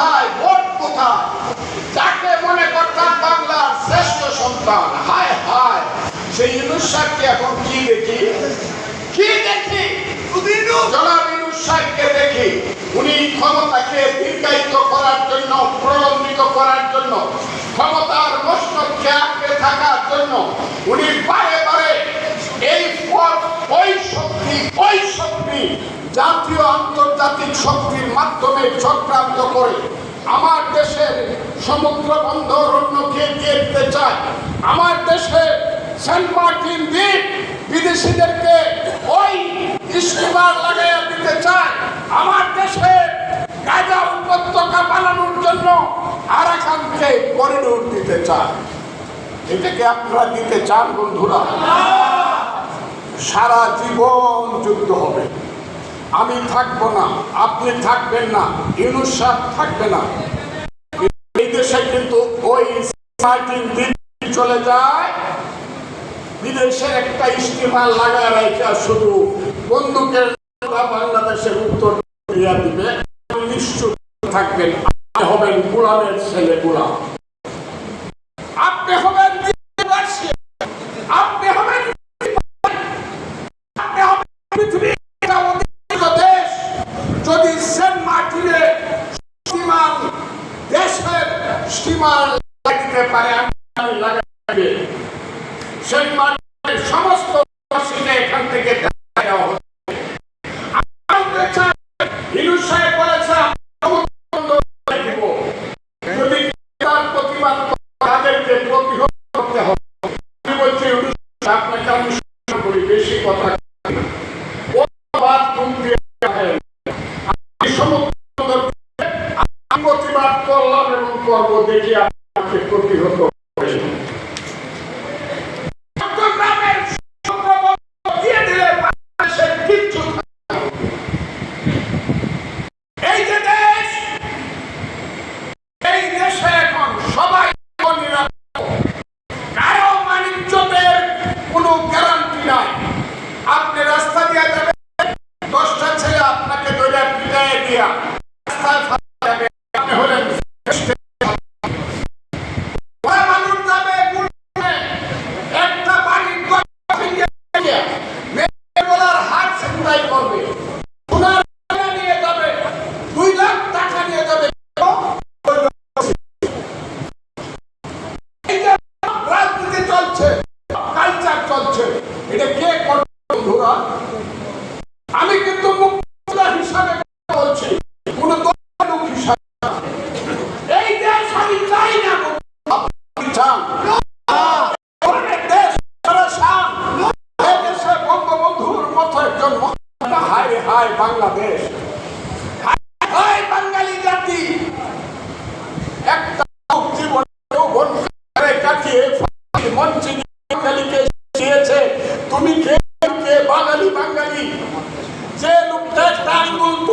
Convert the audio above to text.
কোথায়, ভোট কোথায়? যাকে মনে করতাম বাংলার শ্রেষ্ঠ সন্তান, হায় হায়, সেই ইউনুস সাহেবকে এখন কি দেখি? কি দেখি? জনাব ইউনুস সাহেবকে দেখি। উনি ক্ষমতাকে দীর্ঘায়িত করার জন্য, প্রলম্বিত করার জন্য, ক্ষমতার মস্তকে আঁকড়ে থাকার জন্য উনি বারে বারে এই পথ, ওই শক্তি ওই শক্তি জাতীয় আন্তর্জাতিক শক্তির মাধ্যমে চক্রান্ত করে আমার দেশের সমুদ্র বন্দর অন্যকে দিয়ে দিতে চায়। আমার দেশে সেন্ট মার্টিন দ্বীপ বিদেশিদেরকে ওই স্টিমার লাগাইয়া দিতে চায়। আমার দেশে গাজা উপত্যকা বানানোর জন্য আরাকানকে করিডোর দিতে চায়। এটাকে আপনারা দিতে চান, বন্ধুরা? সারা জীবন যুদ্ধ হবে। আমি থাকব না, আপনি থাকবেন না, ইউনুস থাকবে না। এই দেশে কিন্তু ওই চলে যায় বিদেশের একটা স্টিমার লাগায় রাখা শুধু বন্দুকের বাংলাদেশের উত্তর দিয়া দিবে। নিশ্চুপ থাকবেন, আপনি হবেন গোলামের ছেলে গোলাম। আপনি হবেন আপনি হবেন আপনি হবেন পৃথিবীর একটা অধিকৃত দেশ যদি সেন্ট মার্টিনে স্টিমার দেশের স্টিমার লাগিতে পারে আমি লাগাইবে সেন্ট মার্টিনের সমস্ত বাসীকে এখান থেকে দেওয়া হবে আমাদের চাই, ইউনূস সাহেব বলেছে, সমুদ্র বন্দর করে দিব। যদি তার প্রতিবাদ করে, তাদেরকে প্রতিহত করতে হবে। আমি বলছি, ইউনূস সাহেব, আপনাকে আমি সম্মান করি, বেশি কথা বলি না। করে, আমি প্রতিবাদ করলাম এবং করব দেখি আপনাকে প্রতিহত করে চট্টগ্রামের সমুদ্র বন্দর দিয়ে দিলে বাংলাদেশের কিচ্ছু থাকবে না। এই যে দেশ এই দেশে এখন সবাই নিরাপদ কারও বাণিজ্যের কোনো গ্যারান্টি নাই।